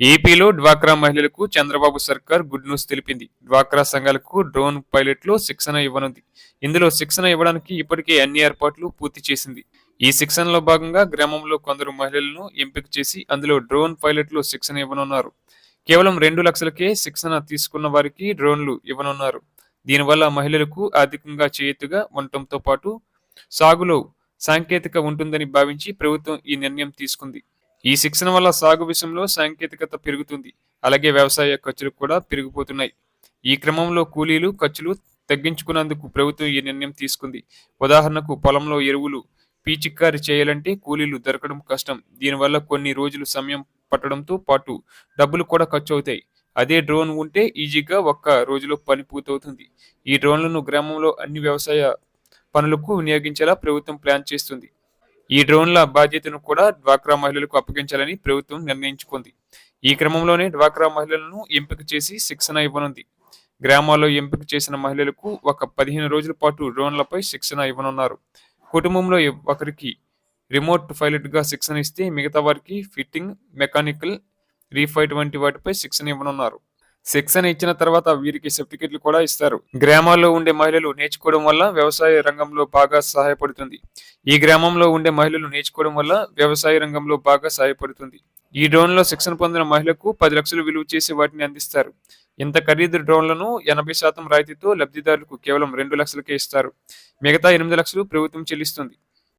ఏపీలో డ్వాక్రా మహిళలకు చంద్రబాబు సర్కార్ గుడ్ న్యూస్ తెలిపింది. డ్వాక్రా సంఘాలకు డ్రోన్ పైలట్లు శిక్షణ ఇవ్వనుంది. ఇందులో శిక్షణ ఇవ్వడానికి ఇప్పటికే అన్ని ఏర్పాట్లు పూర్తి చేసింది. ఈ శిక్షణలో భాగంగా గ్రామంలో కొందరు మహిళలను ఎంపిక చేసి అందులో డ్రోన్ పైలట్లు శిక్షణ ఇవ్వనున్నారు. కేవలం రెండు లక్షలకే శిక్షణ తీసుకున్న వారికి డ్రోన్లు ఇవ్వనున్నారు. దీనివల్ల మహిళలకు ఆర్థికంగా చేయూతగా ఉండటంతో పాటు సాగులో సాంకేతిక ఉంటుందని భావించి ప్రభుత్వం ఈ నిర్ణయం తీసుకుంది. ఈ శిక్షణ వల్ల సాగు విషయంలో సాంకేతికత పెరుగుతుంది. అలాగే వ్యవసాయ ఖర్చులు కూడా పెరిగిపోతున్నాయి. ఈ క్రమంలో కూలీలు ఖర్చులు తగ్గించుకున్నందుకు ప్రభుత్వం ఈ నిర్ణయం తీసుకుంది. ఉదాహరణకు పొలంలో ఎరువులు పీచిక్కారి చేయాలంటే కూలీలు దొరకడం కష్టం. దీనివల్ల కొన్ని రోజులు సమయం పట్టడంతో పాటు డబ్బులు కూడా ఖర్చు అవుతాయి. అదే డ్రోన్ ఉంటే ఈజీగా ఒక్క రోజులో పని పూర్తవుతుంది. ఈ డ్రోన్లను గ్రామంలో అన్ని వ్యవసాయ పనులకు వినియోగించేలా ప్రభుత్వం ప్లాన్ చేస్తుంది. ఈ డ్రోన్ల బాధ్యతను కూడా డ్వాక్రా మహిళలకు అప్పగించాలని ప్రభుత్వం నిర్ణయించుకుంది. ఈ క్రమంలోనే డ్వాక్రా మహిళలను ఎంపిక చేసి శిక్షణ ఇవ్వనుంది. గ్రామాల్లో ఎంపిక చేసిన మహిళలకు ఒక పదిహేను రోజుల పాటు డ్రోన్లపై శిక్షణ ఇవ్వనున్నారు. కుటుంబంలో ఒకరికి రిమోట్ పైలట్గా శిక్షణ ఇస్తే మిగతా వారికి ఫిట్టింగ్ మెకానికల్ రీఫైట్ వంటి వాటిపై శిక్షణ ఇవ్వనున్నారు. శిక్షణ ఇచ్చిన తర్వాత వీరికి సర్టిఫికెట్లు కూడా ఇస్తారు. గ్రామాల్లో ఉండే మహిళలు నేర్చుకోవడం వల్ల వ్యవసాయ రంగంలో బాగా సహాయపడుతుంది. ఈ గ్రామంలో ఉండే మహిళలు నేర్చుకోవడం వల్ల వ్యవసాయ రంగంలో బాగా సహాయపడుతుంది. ఈ డ్రోన్లో శిక్షణ పొందిన మహిళకు పది లక్షలు విలువ చేసి వాటిని అందిస్తారు. ఇంత ఖరీదు డ్రోన్లను ఎనభై శాతం రాయితీతో లబ్ధిదారులకు కేవలం రెండు లక్షలకే ఇస్తారు. మిగతా ఎనిమిది లక్షలు ప్రభుత్వం చెల్లిస్తుంది.